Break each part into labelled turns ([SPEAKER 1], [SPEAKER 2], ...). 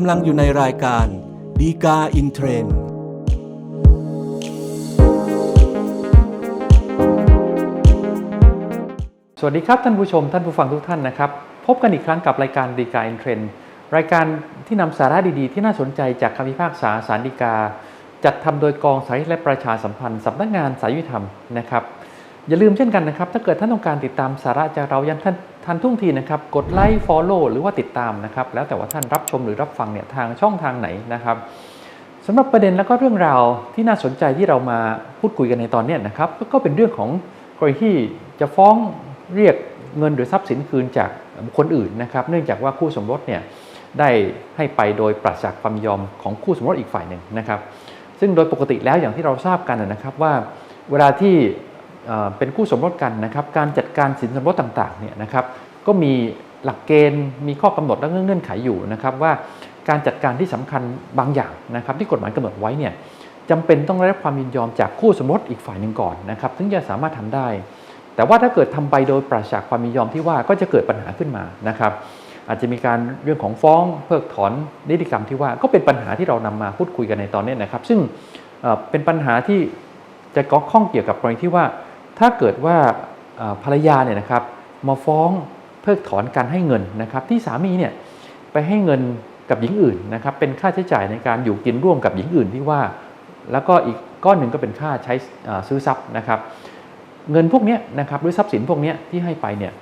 [SPEAKER 1] กำลังอยู่ในรายการดีกาอินเทรน
[SPEAKER 2] สวัสดีครับท่านผู้ชมท่านผู้ฟังทุกท่านนะครับ พบกันอีกครั้งกับรายการดีกาอินเทรนรายการที่นำสาระดีๆ ที่น่าสนใจจากคำพิพากษาสารดีกา จัดทำโดยกองสารและประชาสัมพันธ์สำนักงานสายยุติธรรมนะครับ อย่าลืมเช่นกันนะครับ ถ้าเกิดท่านต้องการติดตามสาระจากเรายังทันทันทุ่งทีนะครับ กดไลค์ Follow หรือว่าติดตามนะครับ แล้วแต่ว่าท่านรับชมหรือรับฟังเนี่ยทางช่องทางไหนนะครับสำหรับประเด็นและก็เรื่องราวที่น่าสนใจที่เรามาพูดคุยกันในตอนนี้นะครับ ก็เป็นเรื่องของกรณีที่จะฟ้องเรียกเงินหรือทรัพย์สินคืนจากบุคคลอื่นนะครับ เนื่องจากว่าคู่สมรสเนี่ยได้ให้ไปโดยปราศจากความยอมของคู่สมรสอีกฝ่ายหนึ่งนะครับ ซึ่งโดยปกติแล้วอย่างที่เราทราบกันนะครับว่าเวลาที่ เป็นคู่สมรสกันนะครับ การจัดการสินสมรสต่างๆเนี่ยนะครับ ก็มีหลักเกณฑ์มีข้อกำหนดและเงื่อนไขอยู่นะครับว่าการจัดการที่สำคัญบางอย่างนะครับ ที่กฎหมายกำหนดไว้เนี่ยจำเป็นต้องได้รับความยินยอมจากคู่สมรสอีกฝ่ายหนึ่งก่อนนะครับถึงจะสามารถทำได้ แต่ว่าถ้าเกิดทำไปโดยปราศจากความยินยอมที่ว่าก็จะเกิดปัญหาขึ้นมานะครับ อาจจะมีการเรื่องของฟ้องเพิกถอนนิติกรรมที่ว่าก็เป็นปัญหาที่เรานำมาพูดคุยกันในตอนนี้นะครับ ซึ่งเป็นปัญหาที่จะกาะข้องเกี่ยวกับกรณีที่ว่า ถ้าเกิดว่าภรรยาเนี่ยนะครับมาฟ้องเพิกถอนการให้เงินนะครับ ที่สามีเนี่ยไปให้เงินกับหญิงอื่นนะครับ เป็นค่าใช้จ่ายในการอยู่กินร่วมกับหญิงอื่นที่ว่า แล้วก็อีกก้อนหนึ่งก็เป็นค่าใช้ซื้อทรัพย์นะครับ เงินพวกนี้นะครับหรือทรัพย์สินพวกนี้ที่ให้ไปเนี่ย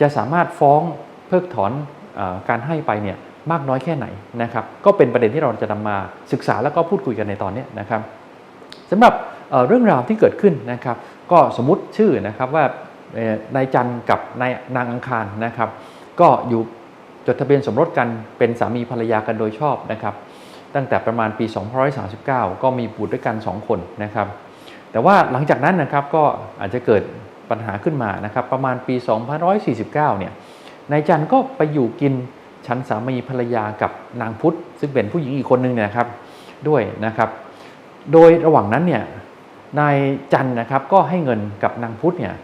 [SPEAKER 2] จะสามารถฟ้องเพิกถอนอการให้ไปเนี่ยมากน้อยแค่ไหนนะครับ ก็เป็นประเด็นที่เราจะนำมาศึกษาแล้วก็พูดคุยกันในตอนนี้นะครับสำหรับเรื่องราวที่เกิดขึ้นนะครับ ก็สมมติชื่อนะครับว่านายจันกับนายนางอังคารนะครับ ก็อยู่จดทะเบียนสมรสกันเป็นสามีภรรยากันโดยชอบนะครับ ตั้งแต่ประมาณปี 2539 ก็มีบุตรด้วยกัน 2 คนนะครับ แต่ว่าหลังจากนั้นนะครับก็อาจจะเกิดปัญหาขึ้นมานะครับ ประมาณปี 2549 เนี่ยนายจันก็ไปอยู่กินชั้นสามีภรรยากับนางพุทธ ซึ่งเป็นผู้หญิงอีกคนหนึ่งเนยนะครับด้วยนะครับ โดยระหว่างนั้นเนี่ย นายจันทร์นะครับก็ให้เงินกับนางพุทธเนี่ย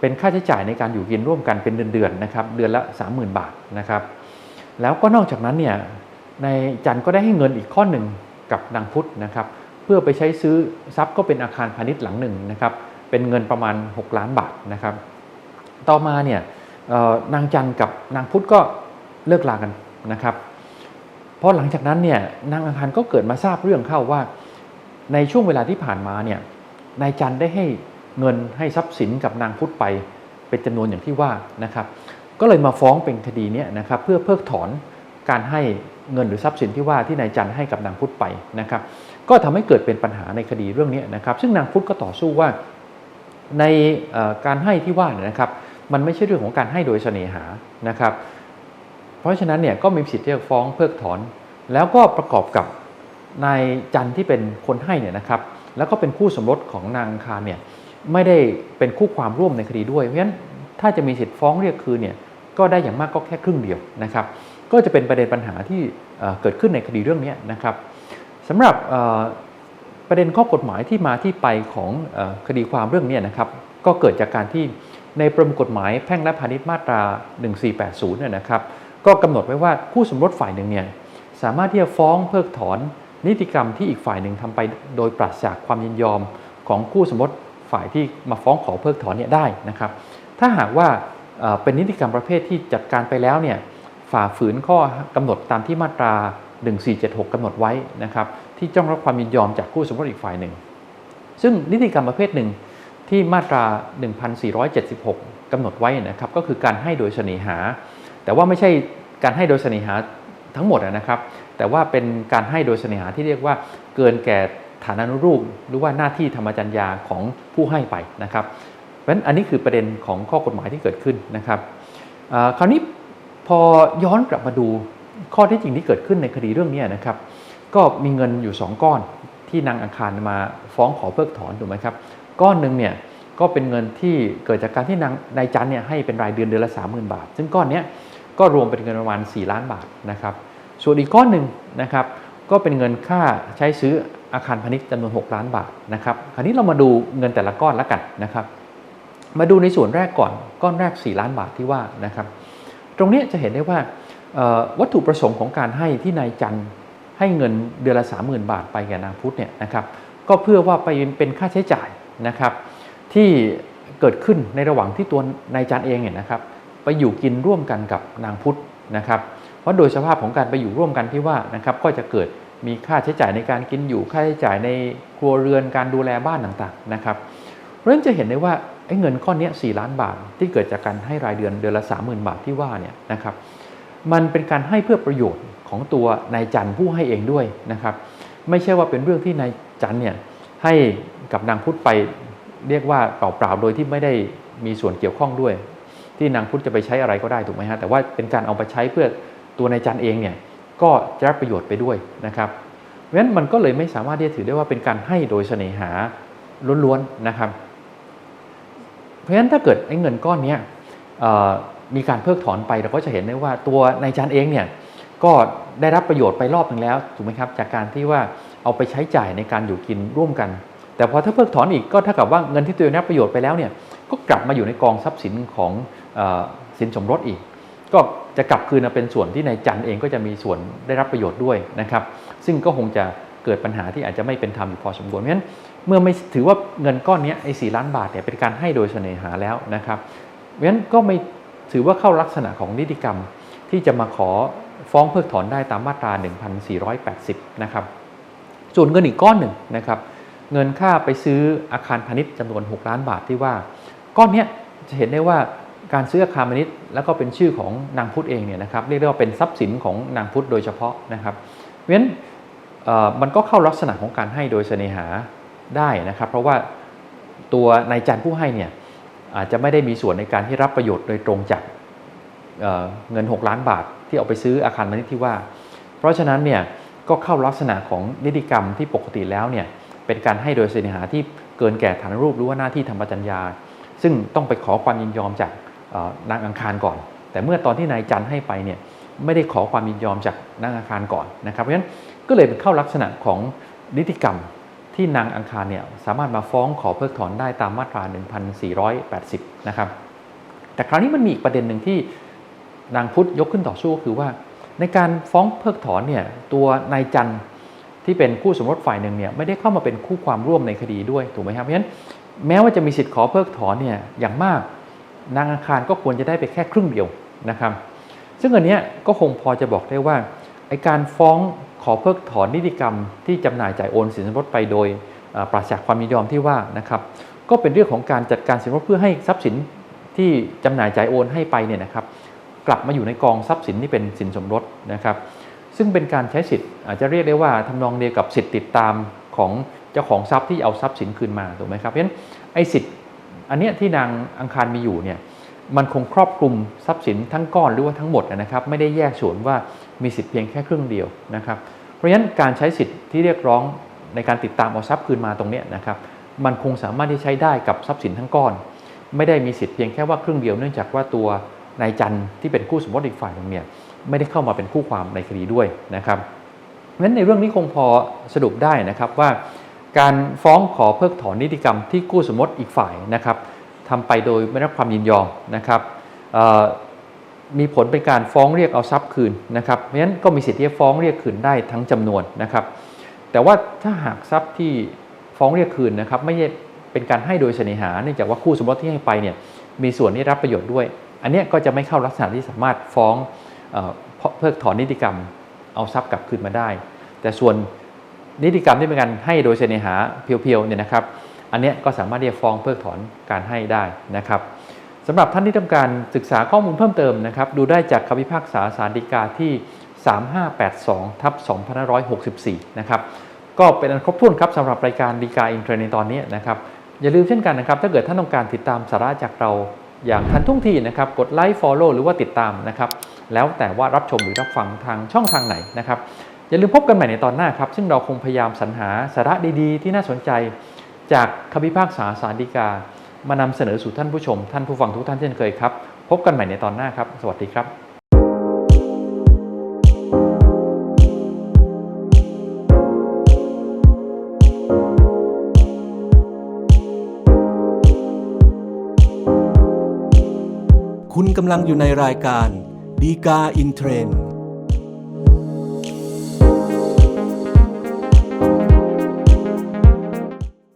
[SPEAKER 2] เป็นค่าใช้จ่ายในการอยู่กินร่วมกันเป็นเดือนๆนะครับเดือนละ 30,000 บาทนะครับแล้วก็นอกจากนั้นเนี่ยนายจันทร์ก็ได้ให้เงินอีกข้อหนึ่งกับนางพุทธนะครับเพื่อไปใช้ซื้อทรัพย์ก็เป็นอาคารพาณิชย์หลังหนึ่งนะครับเป็นเงินประมาณ 6 ล้านบาทนะครับต่อมาเนี่ยนางจันทร์กับนางพุทธก็เลิกลากันนะครับเพราะหลังจากนั้นเนี่ยนางอังคารก็เกิดมาทราบเรื่องเข้าว่า ในช่วงเวลาที่ผ่านมาเนี่ยนายจันได้ให้เงินให้ทรัพย์สินกับนางพุทธไปเป็นจำนวนอย่างที่ว่านะครับ ก็เลยมาฟ้องเป็นคดีเนี้นะครับเพื่อเพิกถอนการให้เงินหรือทรัพย์สินที่ว่าที่นายจันให้กับนางพุทธไปนะครับ ก็ทำให้เกิดเป็นปัญหาในคดีเรื่องนี้นะครับ ซึ่งนางพุทธก็ต่อสู้ว่าในการให้ที่ว่าเนี่ยนะครับ มันไม่ใช่เรื่องของการให้โดยเสน่หานะครับ เพราะฉะนั้นเนี่ยก็มีสิทธิ์ที่จะฟ้องเพิกถอน แล้วก็ประกอบกับ นายจันที่เป็นคนให้เนี่ยนะครับแล้วก็เป็นคู่สมรสของนางคารเนี่ยไม่ได้เป็นคู่ความร่วมในคดีด้วย เพราะฉะนั้นถ้าจะมีสิทธิ์ฟ้องเรียกคืนเนี่ยก็ได้อย่างมากก็แค่ครึ่งเดียวนะครับ ก็จะเป็นประเด็นปัญหาที่เกิดขึ้นในคดีเรื่องนี้นะครับสำหรับประเด็นข้อกฎหมายที่มาที่ไปของอคดีความเรื่องนี้นะครับ ก็เกิดจากการที่ในประมวลกฎหมายแพ่งและพาณิชย์มาตรา 1480เนี่ยนะครับ ก็กำหนดไว้ว่าคู่สมรสฝ่ายหนึ่งเนี่ยสามารถที่จะฟ้องเพิกถอน นิติกรรมที่อีกฝ่ายหนึ่งทำไปโดยปราศจากความยินยอมของคู่สมรสฝ่ายที่มาฟ้องขอเพิกถอนเนี่ยได้นะครับ ถ้าหากว่าเป็นนิติกรรมประเภทที่จัดการไปแล้วเนี่ยฝ่าฝืนข้อกำหนดตามที่มาตรา 1476กำหนดไว้นะครับที่ต้องรับความยินยอมจากคู่สมรสอีกฝ่ายหนึ่ง ซึ่งนิติกรรมประเภทหนึ่งที่มาตรา 1476กำหนดไว้นะครับก็คือการให้โดยเสน่หา แต่ว่าไม่ใช่การให้โดยเสน่หาทั้งหมดนะครับ แต่ว่าเป็นการให้โดยเสน่หาที่เรียกว่าเกินแก่ฐานานุรูป หรือว่าหน้าที่ธรรมจัญญาของผู้ให้ไปนะครับเพราะฉะนั้นอันนี้คือประเด็นของข้อกฎหมายที่เกิดขึ้นนะครับคราวนี้พอย้อนกลับมาดูข้อที่จริงที่เกิดขึ้นในคดีเรื่องนี้นะครับ ก็มีเงินอยู่ 2 ก้อนที่นางอังคารมาฟ้องขอเพิกถอนถูกไหมครับ ก้อนหนึ่งเนี่ยก็เป็นเงินที่เกิดจากการที่นางนายจันเนี่ยให้เป็นรายเดือนเดือนละ 30,000 บาท ซึ่งก้อนเนี้ยก็รวมเป็นเงินประมาณ 4 ล้านบาทนะครับ ส่วนอีกก้อนหนึ่งนะครับก็เป็นเงินค่าใช้ซื้ออาคารพาณิชย์จำนวน 6 ล้านบาทนะครับคราวนี้เรามาดูเงินแต่ละก้อนล้วกันนะครับ มาดูในส่วนแรกก่อนก้อนแรก 4 ล้านบาทที่ว่านะครับ ตรงนี้จะเห็นได้ว่าวัตถุประสงค์ของการให้ที่นายจันให้เงินเดือนละ 30,000 บาทไปแก่นางพุทธเนี่ยนะครับก็เพื่อว่าไปเป็นค่าใช้จ่ายนะครับที่เกิดขึ้นในระหว่างที่ตัวนายจันเองเนี่ยนะครับไปอยู่กินร่วมกันกับนางพุทธนะครับ เพราะโดยสภาพของการไปอยู่ร่วมกันที่ว่านะครับก็จะเกิดมีค่าใช้จ่ายในการกินอยู่ค่าใช้จ่ายในครัวเรือนการดูแลบ้านต่างๆนะครับเพราะฉะนั้นจะเห็นได้ว่าไอ้เงินก้อนเนี้ย4ล้านบาทที่เกิดจากการให้รายเดือนเดือนละ 30,000 บาทที่ว่าเนี่ยนะครับมันเป็นการให้เพื่อประโยชน์ของตัวนายจันทร์ผู้ให้เองด้วยนะครับไม่ใช่ว่าเป็นเรื่องที่นายจันทร์เนี่ยให้กับนางพุทธไปเรียกว่าเปล่าๆโดยที่ไม่ได้มีส่วนเกี่ยวข้องด้วย ที่นางพุทธจะไปใช้อะไรก็ได้ถูกไหมฮะแต่ว่าเป็นการเอาไปใช้เพื่อ ตัวนายจันเองเนี่ยก็จะรับประโยชน์ไปด้วยนะครับเพราะฉะนั้นมันก็เลยไม่สามารถที่จะถือได้ว่าเป็นการให้โดยเสน่หาล้วนๆนะครับ เพราะฉะนั้นถ้าเกิดไอ้เงินก้อนนี้มีการเพิกถอนไปเราก็จะเห็นได้ว่าตัวนายจันเองเนี่ยก็ได้รับประโยชน์ไปรอบหนึ่งแล้วถูกไหมครับจากการที่ว่าเอาไปใช้จ่ายในการอยู่กินร่วมกัน แต่พอถ้าเพิกถอนอีกก็เท่ากับว่าเงินที่ตัวเองได้ประโยชน์ไปแล้วเนี่ยก็กลับมาอยู่ในกองทรัพย์สินของอสินสมรสอีก ก็จะกลับคืนมาเป็นส่วนที่นายจันเองก็จะมีส่วนได้รับประโยชน์ด้วยนะครับ ซึ่งก็คงจะเกิดปัญหาที่อาจจะไม่เป็นธรรมอยู่พอสมควรเพราะฉะนั้นเมื่อไม่ถือว่าเงินก้อนนี้ไอ้สล้านบาทเนี่ยเป็นการให้โดยเสน่หาแล้วนะครับเพราะฉะนั้นก็ไม่ถือว่าเข้าลักษณะของนิติกรรมที่จะมาขอฟ้องเพิกถอนได้ตามมาตรา 1480 นะครับ ส่วนเงินอีกก้อนหนึ่งนะครับ เงินค่าไปซื้ออาคารพาณิชย์จำนวน 6 ล้านบาทที่ว่า ก้อนนี้จะเห็นได้ว่า การซื้ออาคารพาณิชย์แล้วก็เป็นชื่อของนางพุทธเองเนี่ยนะครับเรียกได้ว่าเป็นทรัพย์สินของนางพุทธโดยเฉพาะนะครับเพราะฉะนั้นมันก็เข้าลักษณะของการให้โดยเสน่หาได้นะครับ เพราะว่าตัวนายจันทร์ผู้ให้เนี่ยอาจจะไม่ได้มีส่วนในการที่รับประโยชน์โดยตรงจากเเงิน 6 ล้านบาทที่เอาไปซื้ออาคารพาณิชย์ที่ว่า เพราะฉะนั้นเนี่ยก็เข้าลักษณะของนิติกรรมที่ปกติแล้วเนี่ยเป็นการให้โดยเสน่หาที่เกินแก่ฐานรูปหรือว่าหน้าที่ธรรมจัญญา ซึ่งต้องไปขอความยินยอมจาก นางอังคารก่อน แต่เมื่อตอนที่นายจันให้ไปเนี่ยไม่ได้ขอความยินยอมจากนางอังคารก่อนนะครับเพราะฉะนั้นก็เลยเป็นเข้าลักษณะของนิติกรรมที่นางอังคารเนี่ยสามารถมาฟ้องขอเพิกถอนได้ตามมาตรา 1480 นะครับ แต่คราวนี้มันมีอีกประเด็นหนึ่งที่นางพุทธยกขึ้นต่อสู้ก็คือว่า ในการฟ้องเพิกถอนเนี่ยตัวนายจันที่เป็นคู่สมรสฝ่ายหนึ่งเนี่ยไม่ได้เข้ามาเป็นคู่ความร่วมในคดีด้วยถูกไหมครับเพราะฉะนั้นแม้ว่าจะมีสิทธิ์ขอเพิกถอนเนี่ยอย่างมาก นางอังคารก็ควรจะได้ไปแค่ครึ่งเดียวนะครับ ซึ่งอันเนี้ยก็คงพอจะบอกได้ว่าไอการฟ้องขอเพิกถอนนิติกรรม ที่จำหน่ายจ่ายโอนสินสมรสไปโดยปราศจากความยินยอมที่ว่านะครับ ก็เป็นเรื่องของการจัดการสินสมรสเพื่อให้ทรัพย์สินที่จำหน่ายจ่ายโอนให้ไปเนี่ยนะครับ กลับมาอยู่ในกองทรัพย์สินที่เป็นสินสมรสนะครับ ซึ่งเป็นการใช้สิทธิ์อาจจะเรียกได้ว่าทำนองเดียวกับสิทธิ์ติดตามของเจ้าของทรัพย์ที่เอาทรัพย์สินคืนมาถูกไหมครับเพราะฉะนั้นไอ้สิทธิ์ อันเนี้ยที่นางอังคารมีอยู่เนี่ยมันคงครอบคลุมทรัพย์สินทั้งก้อนหรือว่าทั้งหมดนะครับไม่ได้แยกส่วนว่ามีสิทธิ์เพียงแค่ครึ่งเดียวนะครับ เพราะฉะนั้นการใช้สิทธิ์ที่เรียกร้องในการติดตามเอาทรัพย์คืนมาตรงเนี้ยนะครับมันคงสามารถที่ใช้ได้กับทรัพย์สินทั้งก้อน ไม่ได้มีสิทธิ์เพียงแค่ว่าครึ่งเดียวเนื่องจากว่าตัวนายจันที่เป็นคู่สมรสอีกฝ่ายหนึ่งเนี่ยไม่ได้เข้ามาเป็นคู่ความในคดีด้วยนะครับเพราะฉะนั้นในเรื่องนี้คงพอสรุปได้นะครับว่า การฟ้องขอเพิกถอนนิติกรรมที่คู่สมรสอีกฝ่ายนะครับทำไปโดยไม่รับความยินยอมนะครับมีผลเป็นการฟ้องเรียกเอาทรัพย์คืนนะครับเพราะฉะนั้นก็มีสิทธิ์ที่จะฟ้องเรียกคืนได้ทั้งจำนวนนะครับ แต่ว่าถ้าหากทรัพย์ที่ฟ้องเรียกคืนนะครับไม่ใช่เป็นการให้โดยเสน่หาเนื่องจากว่าคู่สมรสที่ให้ไปเนี่ยมีส่วนที่รับประโยชน์ด้วย อันนี้ก็จะไม่เข้าลักษณะที่สามารถฟ้องเอเพิกถอนนิติกรรม เอาทรัพย์กลับคืนมาได้ แต่ส่วน นิติกรรมที่เป็นการให้โดยเสน่หาเพียวๆเนี่ยนะครับ อันเนี้ยก็สามารถที่จะฟ้องเพิกถอนการให้ได้นะครับสำหรับท่านที่ต้องการศึกษาข้อมูลเพิ่มเติมนะครับ ดูได้จากคำพิพากษาสารดีกาที่ 3582ทับ2564 นะครับ ก็เป็นอันครบถ้วนครับสำหรับรายการดีกาอินเทรนในตอนนี้นะครับ อย่าลืมเช่นกันนะครับ ถ้าเกิดท่านต้องการติดตามสาระจากเราอย่างทันท่วงทีนะครับ กดไลค์ Follow หรือว่าติดตามนะครับ แล้วแต่ว่ารับชมหรือรับฟังทางช่องทางไหนนะครับ อย่าลืมพบกันใหม่ในตอนหน้าครับ ซึ่งเราคงพยายามสรรหาสาระดีๆ ที่น่าสนใจจากคำพิพากษาสารดีกา มานำเสนอสู่ท่านผู้ชม ท่านผู้ฟังทุกท่านเช่นเคยครับ พบกันใหม่ในตอนหน้าครับ สวัสดีครับ
[SPEAKER 1] คุณกำลังอยู่ในรายการดีกาอินเทรนด์